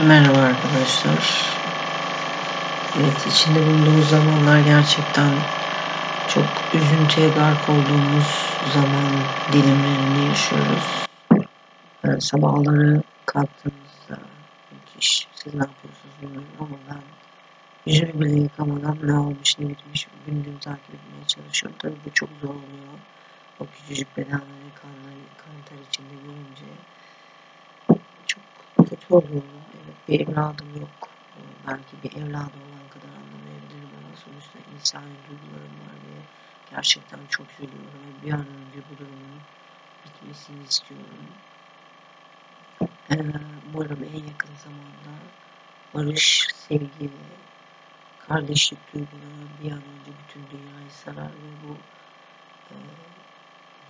Merhaba arkadaşlar. Evet, içinde bulunduğumuz zamanlar gerçekten çok üzüntüye gark olduğumuz zaman dilimlerini yaşıyoruz. Ee, sabahları kalktığımızda müthiş, siz ne yapıyorsunuz bilmiyorum ama ben yüzümü bile yıkamadan ne olmuş ne bitmiş gündüğümü takip etmeye çalışıyorum. Tabii bu çok zor oluyor. O küçücük bedenleri kanları, kan içinde görünce kötü oluyorum. Evet, bir evladım yok. Ee, Belki bir evladı olan kadar anlamayabilirim ama sonuçta insani duygularım var ve gerçekten çok üzülüyorum ve bir an önce bu durumun bitmesini istiyorum. Ee, umarım en yakın zamanda barış, sevgi ve kardeşlik duyguları bir an önce bütün dünyayı sarar ve bu e,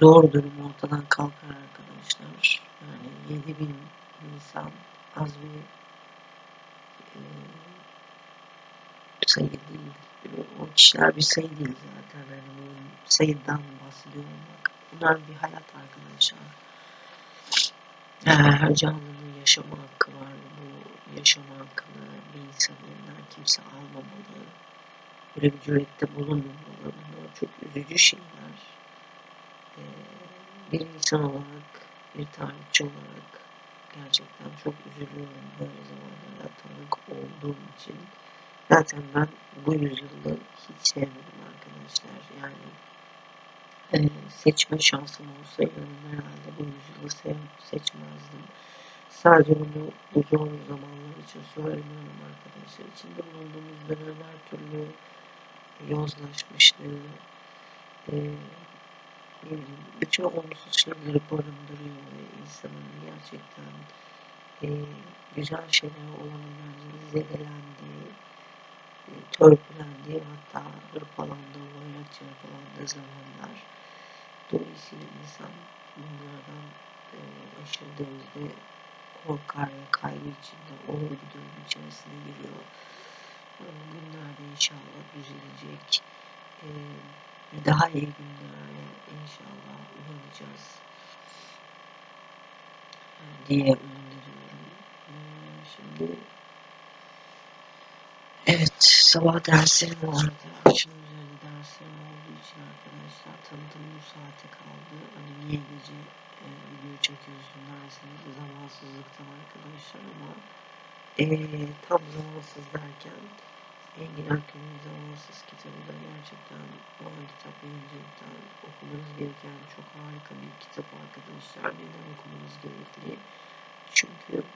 zor durum ortadan kalkar arkadaşlar. Yani 7 bin insan az bir e, sayı değil. O kişiler bir sayı değil zaten. Yani bu sayıdan bahsediyor olmak. Bunlar bir hayat arkadaşlar. Her canlının yaşama hakkı var. Bu yaşama hakkını bir insan elinden kimse almamalı. Böyle bir cürette bulunmamalı. Bunlar çok üzücü şeyler. Ee, bir insan olarak, bir tarihçi olarak gerçekten çok üzülüyorum böyle zamanlara tanık olduğum için. Zaten ben bu yüzyılı hiç sevmedim arkadaşlar. Yani e, seçme şansım olsaydı herhalde bu yüzyılı seçmezdim. Sadece bunu bu zor zamanlar için söylemiyorum arkadaşlar. İçinde bulunduğumuz dönem her türlü yozlaşmışlığı, e, bütün olumsuz şeyleri barındırıyor ve insanın gerçekten e, güzel şeyler olan bence zedelendiği, e, törpülendiği hatta hırpalandığı, oyrakça hırpalandığı zamanlar. Dolayısıyla insan bunlardan e, aşırı derecede korkar ve kaygı içinde olur bir durum içerisine giriyor. Günlerde inşallah düzelecek. E, daha iyi inşallah uyanacağız diye öneriyorum. Şimdi evet sabah derslerim vardı. Akşam üzerinde derslerim olduğu için arkadaşlar tanıtım bu saate kaldı. Hani niye gece e, video çekiyorsun derseniz zamansızlıktan arkadaşlar ama e, tam zamansız derken Engin Akgün'ün Zamansız kitabı da gerçekten Doğan Kitap Yayıncılık'tan okumanız gereken çok harika bir kitap arkadaşlar. Neden okumanız gerekli? Çünkü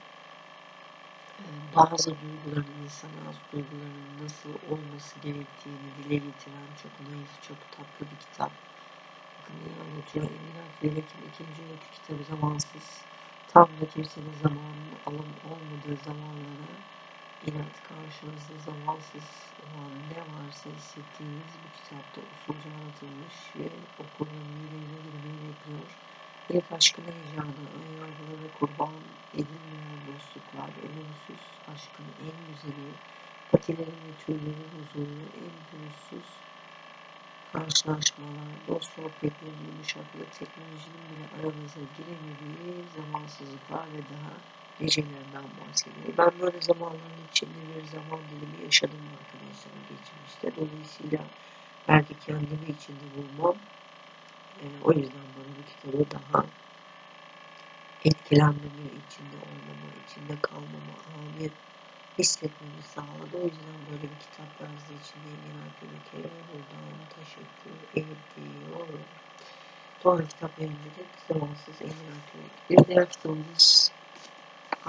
e, bazı duyguların, insan az duyguların nasıl olması gerektiğini dile getiren çok naif, çok tatlı bir kitap. Bakın ne anlatıyor? Engin Akgün'ün ikinci öykü kitabı Zamansız. Tam da kimsenin zamanının alım olmadığı zamanlara inat karşınızda zamansız olan ne varsa hissettiğiniz bu kitapta usulca anlatılmış ve okurların yüreğine girmeyi bekliyor. İlk aşkın heyecanı, önyargılara kurban edilmeyen dostluklar, ölümsüz aşkın en güzeli, patilerin ve tüylerin huzuru, en pürüzsüz karşılaşmalar, dost sohbetlerin yumuşaklığı, teknolojinin bile aranıza giremediği zamansızlıklar ve daha gecelerinden bahsediyor. Ben böyle zamanların içinde bir zaman dilimi yaşadım arkadaşlar geçmişte. Dolayısıyla belki kendimi içinde bulmam. E, o yüzden bana bu kitabı daha etkilenmemi, içinde olmama, içinde kalmama, amir hissetmemi sağladı. O yüzden böyle bir kitap yazdığı için Engin Alp'e buradan teşekkür ediyorum. Doğan Kitap Yayıncılık Zamansız Engin Alp'e. Bir diğer kitabımız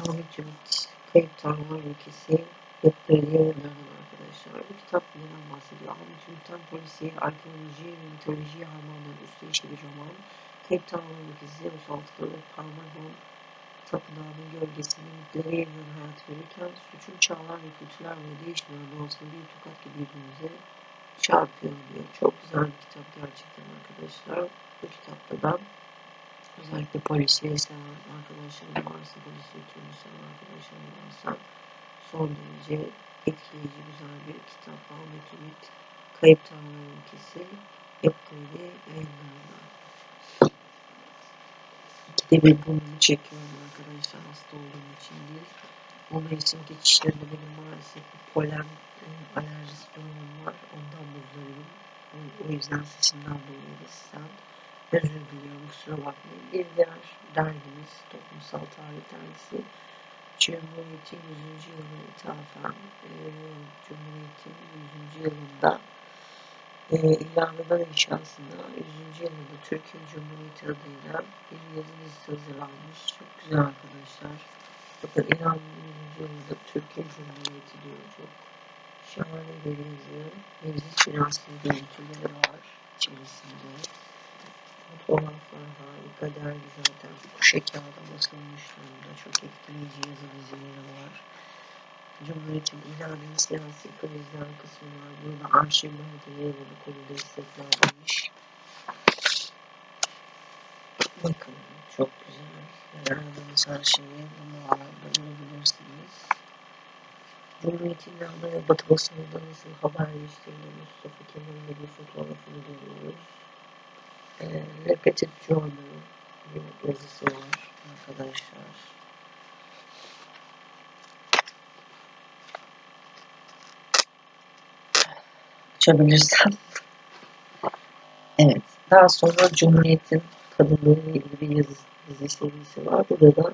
Ahmet Cümit Kayıp Tanrılar Ülkesi Yokları'ya önerdim arkadaşlar. Bu kitap neden bahsediyor? Ahmet Cümit'ten polisiye, arkeoloji ve mitolojiye harmanlayan usta işi bir roman. Tanrılar Ülkesi Zeus altılı ve Parmagon tapınağının gölgesinde mitleri yeniden hayat verirken suçun çağlar ve kültürler ve değişmeyen doğasını bir tokat gibi yüzümüze çarpıyor diyor. Çok güzel bir kitap gerçekten arkadaşlar. Bu kitapta da özellikle polisiye seven arkadaşlarım varsa, polisiye türünü seven arkadaşlarım varsa son derece etkileyici güzel bir kitap. Ahmet Ümit Kayıp Tanrılar Ülkesi Yapıköy'de yayınlandı. İkide bir burnumu çekiyorum arkadaşlar hasta olduğum için değil. Bu mevsim geçişlerinde benim maalesef bir polen e, alerjisi durumum var. Ondan muzdaribim. O, o yüzden sesimden dolayı da sizden özür diliyorum. Kusura bakmayın. Bir diğer dergimiz Toplumsal Tarih Dergisi. Cumhuriyet'in 100. yılına ithafen e, Cumhuriyet'in 100. yılında e, ilanından inşasında 100. yılında Türkiye Cumhuriyeti adıyla bir yazı listesi hazırlanmış. Çok güzel arkadaşlar. Bakın ilanın 100. yılında Türkiye Cumhuriyeti diyor. Çok şahane bir yazı. Meclis finanslı görüntüleri var içerisinde. Fotoğraflar harika. Dergi zaten kuşe kağıda basılmış durumda. Çok etkileyici yazı dizileri var. Cumhuriyet'in ilanının siyasi krizler kısmı var. Burada arşivlerde yer alan konu destekler demiş. Bakın çok güzel. Aradığınız şeyi bu mağarada bulabilirsiniz. Cumhuriyet ilanı ve Batı basınında nasıl haberleştirildiği Mustafa Kemal'in bir fotoğrafını görüyoruz. E, Repetitive Journal bir yazısı var arkadaşlar. Açabilirsem. Evet. Daha sonra Cumhuriyet'in kadınları ile ilgili bir yazı dizi serisi var. Burada da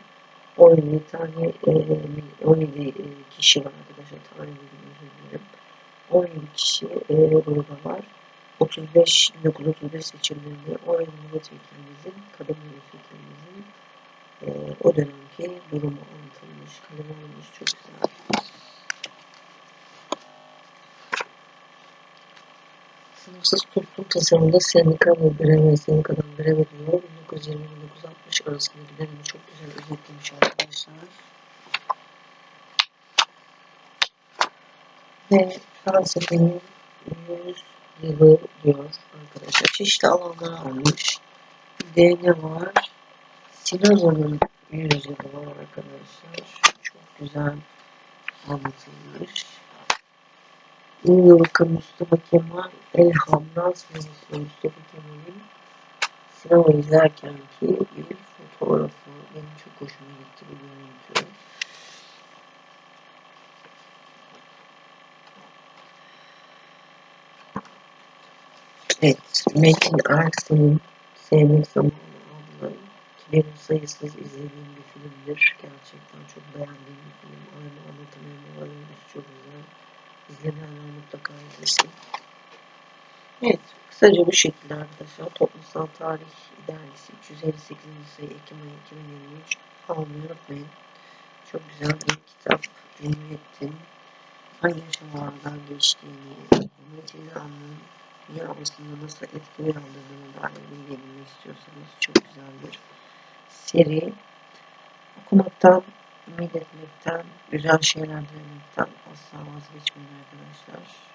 17 tane e, 17 kişi var arkadaşlar. Dilerim. 17 kişi e, burada var. 35 1935 seçimlerinde 17 milletvekilimizin, kadın milletvekilimizin e, o dönemki durumu anlatılmış, kaleme alınmış. Çok güzel. Sınıfsız toplum tasarımında sendika ve birey sendikadan grev ediyor. 1920-1960 arasındaki dönemi çok güzel özetlemiş arkadaşlar. Ve felsefenin 100 yılı diyor arkadaşlar. Çeşitli alanlar almış. Bir de var? Sinoza'nın 100 yılı var arkadaşlar. Çok güzel anlatılmış. New York'a Mustafa Kemal Elham Nasmesi Mustafa Kemal'in sinema izlerken ki bir fotoğrafı benim çok hoşuma gitti bu görüntü. Evet, Metin Ersoy'un Sevmek Zamanı adlı ki benim sayısız izlediğim bir filmdir. Gerçekten çok beğendiğim bir film. Aynı anlatım hem oyuncusu çok güzel. İzlemeyenler mutlaka izlesin. Evet, kısaca bu şekilde arkadaşlar. Toplumsal Tarih Dergisi 358. sayı Ekim ayı 2023 almayı unutmayın. Çok güzel bir kitap. Cumhuriyet'in hangi aşamalardan geçtiğini, Cumhuriyet'in ilanının dünya basında nasıl etki uyandırdığını dair bilgi istiyorsanız çok güzel bir seri. Okumaktan, ümit etmekten, güzel şeyler denemekten asla vazgeçmeyin arkadaşlar.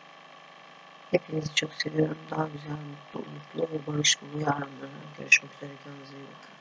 Hepinizi çok seviyorum. Daha güzel, mutlu, mutlu ve barış dolu yarınlara görüşmek üzere. Kendinize iyi bakın.